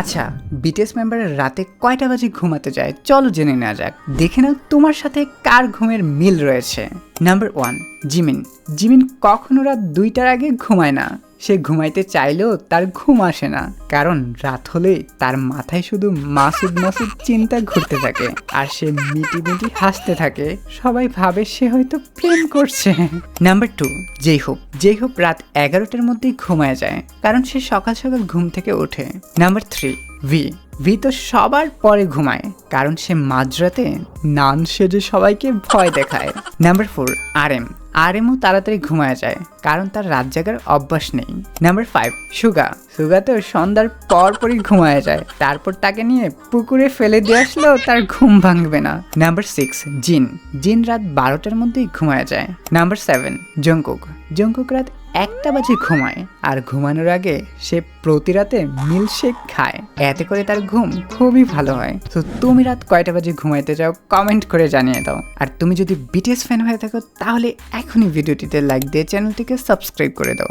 আচ্ছা বিটিএস মেম্বারের রাতে কয়টা বাজে ঘুমাতে যায়? চলো জেনে নেওয়া যাক। দেখে নাও তোমার সাথে কার ঘুমের মিল রয়েছে। Number one Jimin. জিমিন কখনো রাত দুইটার আগে ঘুমায় না। সে ঘুমাইতে চাইলেও তার ঘুম আসে না। কারণ রাত হলেই তার মাথায় শুধু মাসুদ মাসুদ চিন্তা ঘুরতে থাকে আর সে মিটি মিটি হাসতে থাকে। সবাই ভাবে সে হয়তো প্রেম করছে। নাম্বার টু, যেই হোপ যেই হোপ রাত এগারোটার মধ্যেই ঘুমায় যায়। কারণ সে সকাল সকাল ঘুম থেকে ওঠে। নাম্বার থ্রি ভি ভি তো সবার পরে ঘুমায়, কারণ সে মাঝরাতে নান সেজে সবাইকে ভয় দেখায়। নাম্বার ফোর আর এম আর এমও তাড়াতাড়ি ঘুমায় যায়, কারণ তার রাত জাগার অভ্যাস নেই। নাম্বার ফাইভ সুগা। সুগা তো সন্ধ্যার পর পরই ঘুমায় যায়, তারপর তাকে নিয়ে পুকুরে ফেলে দিয়ে আসলেও তার ঘুম ভাঙবে না। নাম্বার সিক্স জিন। জিন রাত বারোটার মধ্যেই ঘুমায় যায়। নাম্বার সেভেন জঙ্কুক জঙ্কুক রাত একটা বাজে ঘুমায়, আর ঘুমানোর আগে সে প্রতি রাতে মিল্কশেক খায়। এতে করে তার ঘুম খুবই ভালো হয়। তো তুমি রাত কয়টা বাজে ঘুমাইতে চাও, কমেন্ট করে জানিয়ে দাও। আর তুমি যদি বিটিএস ফ্যান হয়ে থাকো, তাহলে এখনই ভিডিওটিতে লাইক দিয়ে চ্যানেলটিকে সাবস্ক্রাইব করে দাও।